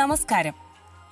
നമസ്കാരം.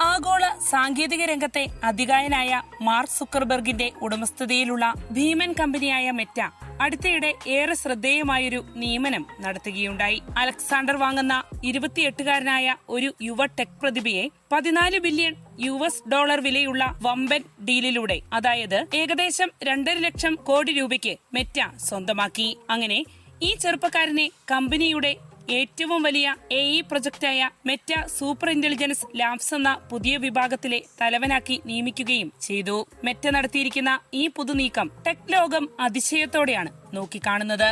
ആഗോള സാങ്കേതിക രംഗത്തെ അധികായനായ മാർക്ക് സുക്കർബർഗിന്റെ ഉടമസ്ഥതയിലുള്ള ഭീമൻ കമ്പനിയായ മെറ്റ അടുത്തിടെ ഏറെ ശ്രദ്ധേയമായൊരു നിയമനം നടത്തുകയുണ്ടായി. അലക്സാണ്ടർ വാങ്ങുന്ന ഇരുപത്തിയെട്ടുകാരനായ ഒരു യുവ ടെക് പ്രതിഭയെ പതിനാല് ബില്യൺ യു എസ് ഡോളർ വിലയുള്ള വമ്പൻ ഡീലിലൂടെ അതായത് ഏകദേശം രണ്ടര ലക്ഷം കോടി രൂപയ്ക്ക് മെറ്റ സ്വന്തമാക്കി. അങ്ങനെ ഈ ചെറുപ്പക്കാരനെ കമ്പനിയുടെ ഏറ്റവും വലിയ എ ഇ പ്രൊജക്റ്റായ മെറ്റ സൂപ്പർ ഇന്റലിജൻസ് ലാബ്സ് എന്ന പുതിയ വിഭാഗത്തിലെ തലവനാക്കി നിയമിക്കുകയും ചെയ്തു. മെറ്റ നടത്തിയിരിക്കുന്ന ഈ പുതുനീക്കം ടെക് ലോകം അതിശയത്തോടെയാണ് നോക്കിക്കാണുന്നത്.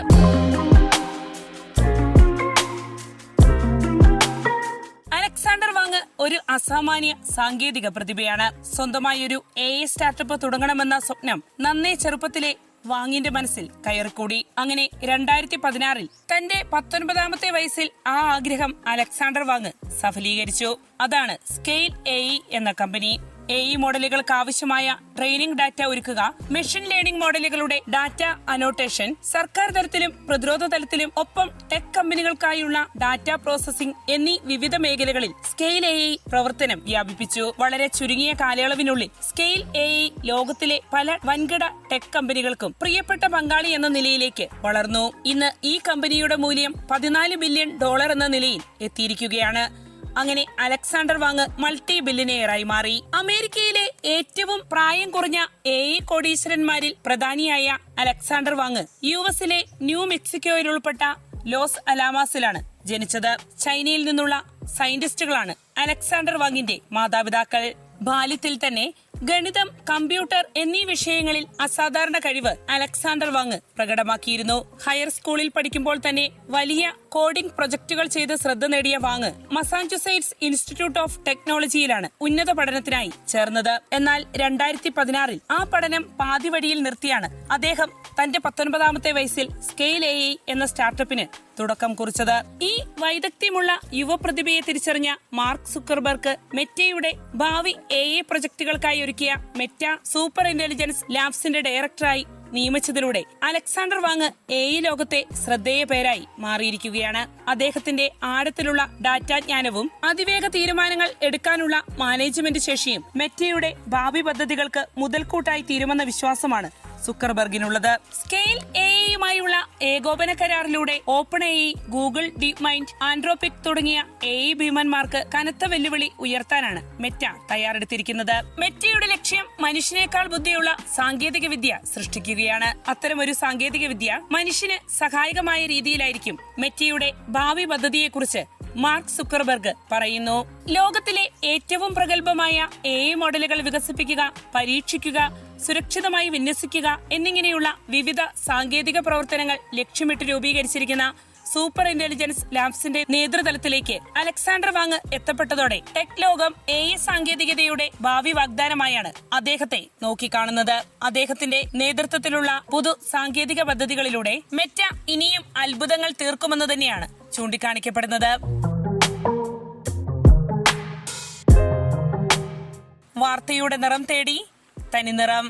അലക്സാണ്ടർ വാങ് ഒരു അസാമാന്യ സാങ്കേതിക പ്രതിഭയാണ്. സ്വന്തമായി ഒരു എ സ്റ്റാർട്ടപ്പ് തുടങ്ങണമെന്ന സ്വപ്നം നന്നേ ചെറുപ്പത്തിലെ വാങ്ങിന്റെ മനസ്സിൽ കയറിക്കൂടി. അങ്ങനെ രണ്ടായിരത്തി പതിനാറിൽ തന്റെ പത്തൊൻപതാമത്തെ വയസ്സിൽ ആ ആഗ്രഹം അലക്സാണ്ടർ വാങ് സഫലീകരിച്ചു. അതാണ് സ്കെയിൽ എ എന്ന കമ്പനി. എ ഇ മോഡലുകൾക്ക് ആവശ്യമായ ട്രെയിനിംഗ് ഡാറ്റ ഒരുക്കുക മെഷീൻ ലേണിംഗ് മോഡലുകളുടെ ഡാറ്റ അനോട്ടേഷൻ സർക്കാർ തലത്തിലും പ്രതിരോധ തലത്തിലും ഒപ്പം ടെക് കമ്പനികൾക്കായുള്ള ഡാറ്റ പ്രോസസിംഗ് എന്നീ വിവിധ മേഖലകളിൽ സ്കെയിൽ എ പ്രവർത്തനം വ്യാപിപ്പിച്ചു. വളരെ ചുരുങ്ങിയ കാലയളവിനുള്ളിൽ സ്കെയിൽ എ ലോകത്തിലെ പല വൻകിട ടെക് കമ്പനികൾക്കും പ്രിയപ്പെട്ട പങ്കാളി എന്ന നിലയിലേക്ക് വളർന്നു. ഇന്ന് ഈ കമ്പനിയുടെ മൂല്യം പതിനാല് ബില്യൺ ഡോളർ എന്ന നിലയിൽ എത്തിയിരിക്കുകയാണ്. അങ്ങനെ അലക്സാണ്ടർ വാങ് മൾട്ടി ബില്ലിനെയറായി മാറി. അമേരിക്കയിലെ ഏറ്റവും പ്രായം കുറഞ്ഞ ഇ കോടീശ്വരന്മാരിൽ പ്രധാനിയായ അലക്സാണ്ടർ വാങ് യു എസിലെ ന്യൂ മെക്സിക്കോയിൽ ഉൾപ്പെട്ട ലോസ് അലാമാസിലാണ് ജനിച്ചത്. ചൈനയിൽ നിന്നുള്ള സയന്റിസ്റ്റുകളാണ് അലക്സാണ്ടർ വാങ്ങിന്റെ മാതാപിതാക്കൾ. ബാല്യത്തിൽ തന്നെ ഗണിതം കമ്പ്യൂട്ടർ എന്നീ വിഷയങ്ങളിൽ അസാധാരണ കഴിവ് അലക്സാണ്ടർ വാങ് പ്രകടമാക്കിയിരുന്നു. ഹയർ സ്കൂളിൽ പഠിക്കുമ്പോൾ തന്നെ വലിയ കോഡിംഗ് പ്രൊജക്ടുകൾ ചെയ്ത് ശ്രദ്ധ നേടിയ വാങ് മസാഞ്ചുസൈറ്റ്സ് ഇൻസ്റ്റിറ്റ്യൂട്ട് ഓഫ് ടെക്നോളജിയിലാണ് ഉന്നത പഠനത്തിനായി ചേർന്നത്. എന്നാൽ രണ്ടായിരത്തി പതിനാറിൽ ആ പഠനം പാതിവഴിയിൽ നിർത്തിയാണ്. അദ്ദേഹം തന്റെ പത്തൊൻപതാമത്തെ വയസ്സിൽ സ്കെയിൽ എ എന്ന സ്റ്റാർട്ടപ്പിന് തുടക്കം കുറിച്ചത്. ഈ വൈദഗ്ധ്യമുള്ള യുവപ്രതിഭയെ തിരിച്ചറിഞ്ഞ മാർക്ക് സുക്കർബർഗ് മെറ്റയുടെ ഭാവി എ എ പ്രൊജക്ടുകൾക്കായി ഒരുക്കിയ മെറ്റ സൂപ്പർ ഇന്റലിജൻസ് ലാബ്സിന്റെ ഡയറക്ടറായി നിയമിച്ചതിലൂടെ അലക്സാണ്ടർ വാങ് എ ഇ ലോകത്തെ ശ്രദ്ധേയ പേരായി മാറിയിരിക്കുകയാണ്. അദ്ദേഹത്തിന്റെ ആഴത്തിലുള്ള ഡാറ്റാജ്ഞാനവും അതിവേഗ തീരുമാനങ്ങൾ എടുക്കാനുള്ള മാനേജ്മെന്റ് ശേഷിയും മെറ്റയുടെ ഭാവി പദ്ധതികൾക്ക് മുതൽക്കൂട്ടായി തീരുമെന്ന വിശ്വാസമാണ് സുക്കർബർഗിനുള്ളത്. സ്കെയിൽ എ യുമായുള്ള ഏകോപന കരാറിലൂടെ open A Google deep mind Anthropic തുടങ്ങിയ എ ഭീമന്മാർക്ക് കനത്ത വെല്ലുവിളി ഉയർത്താനാണ് മെറ്റ തയ്യാറെടുത്തിരിക്കുന്നത്. മെറ്റയുടെ ലക്ഷ്യം മനുഷ്യനേക്കാൾ ബുദ്ധിയുള്ള സാങ്കേതിക വിദ്യ സൃഷ്ടിക്കുകയാണ്. അത്തരമൊരു സാങ്കേതിക വിദ്യ മനുഷ്യന് സഹായകമായ രീതിയിലായിരിക്കും മെറ്റയുടെ ഭാവി പദ്ധതിയെക്കുറിച്ച് മാർക്ക് സുക്കർബർഗ് പറയുന്നു. ലോകത്തിലെ ഏറ്റവും പ്രഗത്ഭമായ എ മോഡലുകൾ വികസിപ്പിക്കുക പരീക്ഷിക്കുക സുരക്ഷിതമായി വിന്യസിക്കുക എന്നിങ്ങനെയുള്ള വിവിധ സാങ്കേതിക പ്രവർത്തനങ്ങൾ ലക്ഷ്യമിട്ട് രൂപീകരിച്ചിരിക്കുന്ന സൂപ്പർ ഇന്റലിജൻസ് ലാബ്സിന്റെ നേതൃതലത്തിലേക്ക് അലക്സാണ്ടർ വാങ് എത്തപ്പെട്ടതോടെ ടെക് ലോകം എ സാങ്കേതികതയുടെ ഭാവി വാഗ്ദാനമായാണ് അദ്ദേഹത്തെ നോക്കിക്കാണുന്നത്. അദ്ദേഹത്തിന്റെ നേതൃത്വത്തിലുള്ള പുതു സാങ്കേതിക പദ്ധതികളിലൂടെ മെറ്റ ഇനിയും അത്ഭുതങ്ങൾ തീർക്കുമെന്ന് തന്നെയാണ് ചൂണ്ടിക്കാണിക്കപ്പെടുന്നത്. വാർത്തയുടെ നിറം തേടി തനിനിറം